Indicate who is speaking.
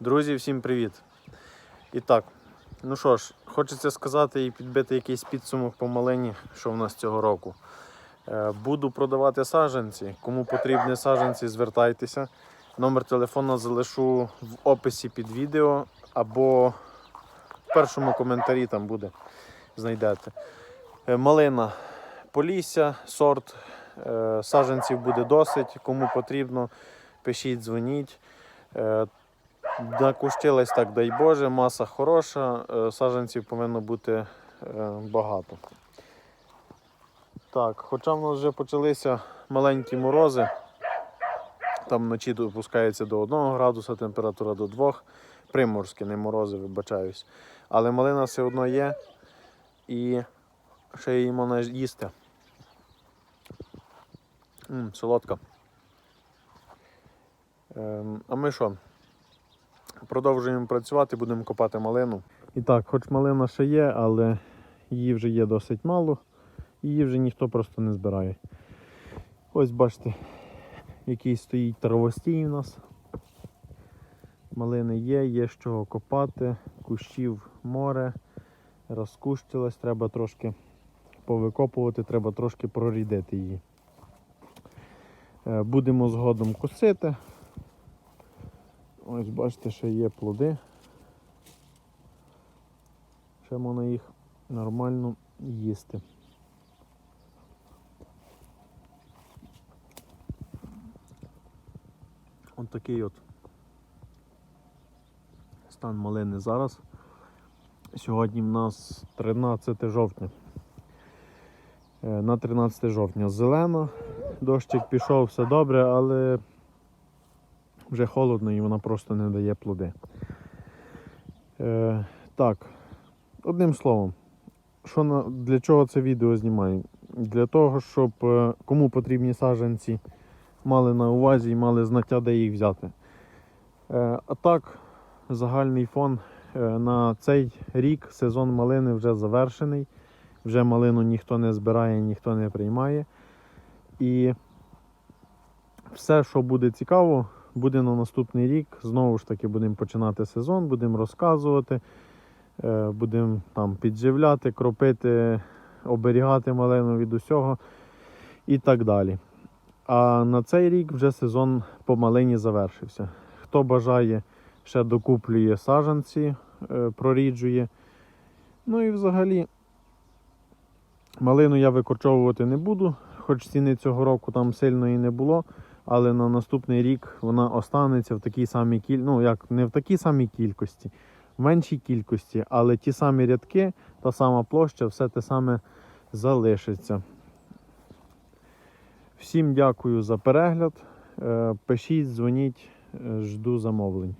Speaker 1: Друзі, всім привіт! І так, ну що ж, хочеться сказати і підбити якийсь підсумок по малині, що в нас цього року. Е, Буду продавати саджанці. Кому потрібні саджанці, звертайтеся. Номер телефону залишу в описі під відео або в першому коментарі там буде. Знайдете. Е, Малина Полісся, сорт. Е, Саджанців буде досить. Кому потрібно, пишіть, дзвоніть. Е, так, дай Боже, маса хороша, е, саджанців повинно бути е, багато. Так, хоча в нас вже почалися маленькі морози, там вночі опускається до 1 градуса, температура до 2, приморські, не морози, вибачаюсь. Але малина все одно є і ще її можна їсти. М, солодка. Ем, а ми що? Продовжуємо працювати, будемо копати малину. І так, хоч малина ще є, але її вже є досить мало, її вже ніхто просто не збирає. Ось бачите, який стоїть травостій у нас. Малини є, є з чого копати, кущів море, розкущилась, треба трошки повикопувати, треба трошки прорідити її. Е, Будемо згодом косити. Ось бачите, що є плоди. Ще можна їх нормально їсти. Ось такий от стан малини зараз. Сьогодні в нас 13 жовтня. Е, На 13 жовтня зелено, дощик пішов, все добре, але вже холодно і вона просто не дає плоди. Е, так, одним словом, що на, для чого це відео знімаю? Для того, щоб е, кому потрібні саджанці мали на увазі і мали знаття, де їх взяти. Е, а так, загальний фон е, на цей рік сезон малини вже завершений. Вже малину ніхто не збирає, ніхто не приймає. І все, що буде цікаво, буде на наступний рік. Знову ж таки будемо починати сезон, будемо розказувати, е, будемо там підживляти, кропити, оберігати малину від усього і так далі. А на цей рік вже сезон по малині завершився. Хто бажає, ще докуплює саджанці, е, проріджує. Ну і взагалі малину я викорчовувати не буду, хоч ціни цього року там сильно і не було але на наступний рік вона останеться в такій самій кіль... ну як не в такій самій кількості, в меншій кількості, але ті самі рядки, та сама площа, все те саме залишиться. Всім дякую за перегляд. Е, Пишіть, дзвоніть, е, жду замовлень.